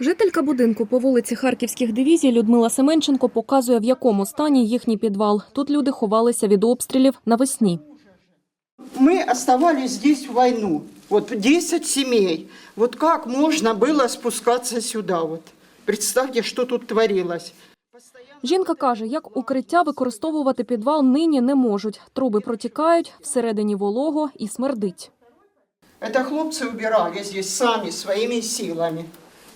Жителька будинку по вулиці Харківських дивізій Людмила Семенченко показує, в якому стані їхній підвал. Тут люди ховалися від обстрілів навесні. Мы оставались здесь в войну. Вот 10 семей. Вот как можно было спускаться сюда? Вот. Представьте, что тут творилось. Жінка каже, як укриття використовувати підвал нині не можуть. Труби протікають, всередині волого і смердить. Это хлопцы убирали здесь сами, своими силами.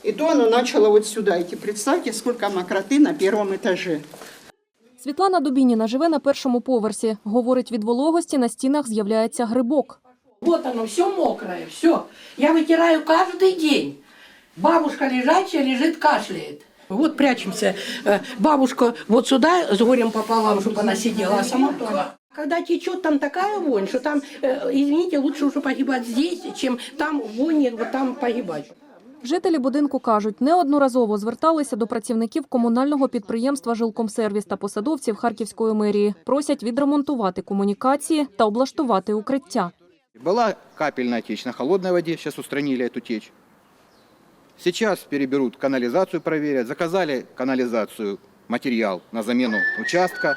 И то оно начало вот сюда идти. Представьте, сколько мокроты на первом этаже. Світлана Дубініна живе на першому поверсі. Говорить, від вологості на стінах з'являється грибок. Вот оно, все мокрое, все. Я вытираю каждый день. Бабушка лежачая лежит, кашляет. Вот прячемся. Э, Бабушка вот сюда с горем пополам, чтобы она сидела, а сама туда. Когда течет там такая вонь, что там, э, извините, лучше уже погибать здесь, чем там вонь, вот там погибать. Жителі будинку кажуть, неодноразово зверталися до працівників комунального підприємства «Жилкомсервіс» та посадовців Харківської мерії. Просять відремонтувати комунікації та облаштувати укриття. Была капельная течь на холодной воде, сейчас устранили эту течь. Сейчас переберут канализацию, проверят. Заказали канализацию, материал на замену участка.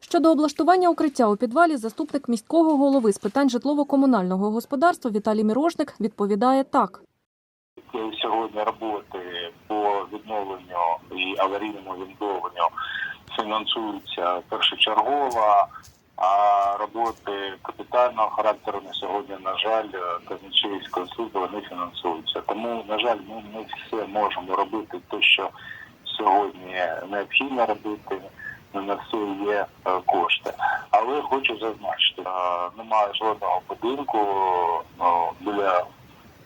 Щодо облаштування укриття у підвалі, заступник міського голови з питань житлово-комунального господарства Віталій Мірошник відповідає так. Сьогодні роботи по відновленню і аварійному відновленню фінансуються першочергово, а роботи капітального характеру на сьогодні, на жаль, казначейської служби не фінансуються. Тому, на жаль, ми не все можемо робити те, що сьогодні необхідно робити. На все є е, кошти. Але хочу зазначити, е, немає жодного будинку ну, біля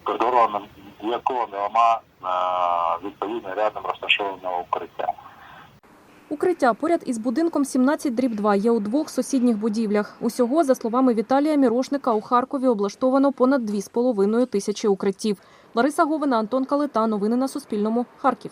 кордону, якого нема е, відповідно рядом розташованого укриття. Укриття поряд із будинком 17 дріб 2 є у двох сусідніх будівлях. Усього, за словами Віталія Мірошника, у Харкові облаштовано понад 2,5 тисячі укриттів. Лариса Говина, Антон Калита. Новини на Суспільному. Харків.